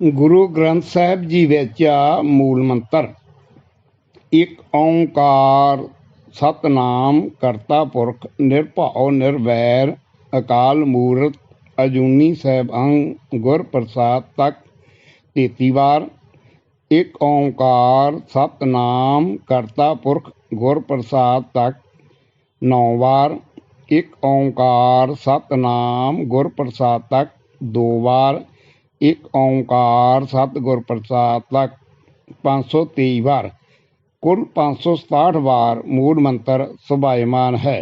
ਗੁਰੂ ਗ੍ਰੰਥ ਸਾਹਿਬ ਜੀ ਵਿੱਚ ਆ ਮੂਲ ਮੰਤਰ। ਇੱਕ ਓੰਕਾਰ ਸਤਨਾਮ ਕਰਤਾ ਪੁਰਖ, ਨਿਰਭਉ, ਨਿਰਵੈਰ, ਅਕਾਲ ਮੂਰਤ, ਅਜੂਨੀ ਸੈਭੰ ਗੁਰ ਪ੍ਰਸਾਦ ਤੱਕ ਤੇਤੀ ਵਾਰ। ਇੱਕ ਓੰਕਾਰ ਸਤਨਾਮ ਕਰਤਾ ਪੁਰਖ, ਗੁਰ ਪ੍ਰਸਾਦ ਤੱਕ ਨੌ ਵਾਰ। ਇੱਕ ਓੰਕਾਰ ਸਤਨਾਮ, ਗੁਰ ਪ੍ਰਸਾਦ ਤੱਕ ਦੋ ਵਾਰ। ਇੱਕ ਓੰਕਾਰ ਸਤਿਗੁਰ ਪ੍ਰਸਾਦ ਤੱਕ 523 ਵਾਰ ਕੁੱਲ 567 ਵਾਰ ਮੂਲ ਮੰਤਰ ਸੁਭਾਇਮਾਨ ਹੈ।